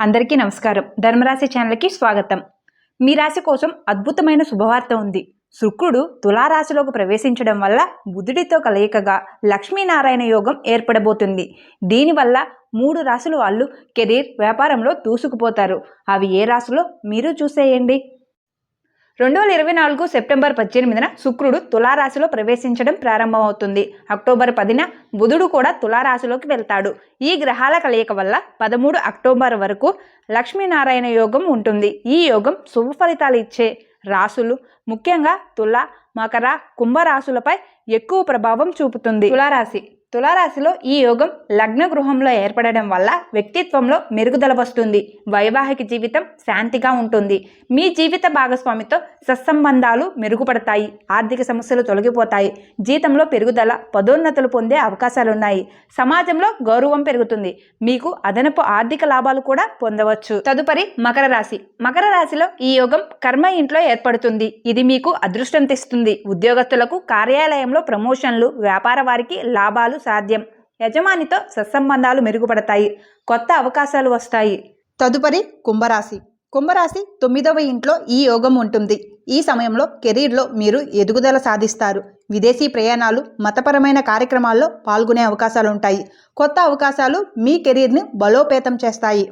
అందరికీ నమస్కారం. ధర్మరాశి ఛానల్కి స్వాగతం. మీ రాశి కోసం అద్భుతమైన శుభవార్త ఉంది. శుక్రుడు తులారాశిలోకి ప్రవేశించడం వల్ల బుధుడితో కలయికగా లక్ష్మీనారాయణ యోగం ఏర్పడబోతుంది. దీనివల్ల మూడు రాశుల వాళ్ళు కెరీర్ వ్యాపారంలో దూసుకుపోతారు. అవి ఏ రాశులో? మీరు చూసేయండి. రెండు వేల ఇరవై నాలుగు సెప్టెంబర్ పద్దెనిమిదిన శుక్రుడు తులారాశిలో ప్రవేశించడం ప్రారంభమవుతుంది. అక్టోబర్ పదిన బుధుడు కూడా తులారాశిలోకి వెళ్తాడు. ఈ గ్రహాల కలయిక వల్ల పదమూడు అక్టోబర్ వరకు లక్ష్మీనారాయణ యోగం ఉంటుంది. ఈ యోగం శుభ ఫలితాలు ఇచ్చే రాశులు. ముఖ్యంగా తుల మకర కుంభరాశులపై ఎక్కువ ప్రభావం చూపుతుంది. తులారాశి తులారాశిలో ఈ యోగం లగ్న గృహంలో ఏర్పడడం వల్ల వ్యక్తిత్వంలో మెరుగుదల వస్తుంది. వైవాహిక జీవితం శాంతిగా ఉంటుంది. మీ జీవిత భాగస్వామితో సత్సంబంధాలు మెరుగుపడతాయి. ఆర్థిక సమస్యలు తొలగిపోతాయి. జీతంలో పెరుగుదల పదోన్నతులు పొందే అవకాశాలున్నాయి. సమాజంలో గౌరవం పెరుగుతుంది. మీకు అదనపు ఆర్థిక లాభాలు కూడా పొందవచ్చు. తదుపరి మకర రాశి. మకర రాశిలో ఈ యోగం కర్మ ఇంట్లో ఏర్పడుతుంది. ఇది మీకు అదృష్టం తెస్తుంది. ఉద్యోగస్తులకు కార్యాలయంలో ప్రమోషన్లు వ్యాపార వారికి లాభాలు సాధ్యం. యజమానితో సత్సంబంధాలు మెరుగుపడతాయి. కొత్త అవకాశాలు వస్తాయి. తదుపరి కుంభరాశి. కుంభరాశి తొమ్మిదవ ఇంట్లో ఈ యోగం ఉంటుంది. ఈ సమయంలో కెరీర్లో మీరు ఎదుగుదల సాధిస్తారు. విదేశీ ప్రయాణాలు మతపరమైన కార్యక్రమాల్లో పాల్గొనే అవకాశాలు ఉంటాయి కొత్త అవకాశాలు మీ కెరీర్ని బలోపేతం చేస్తాయి.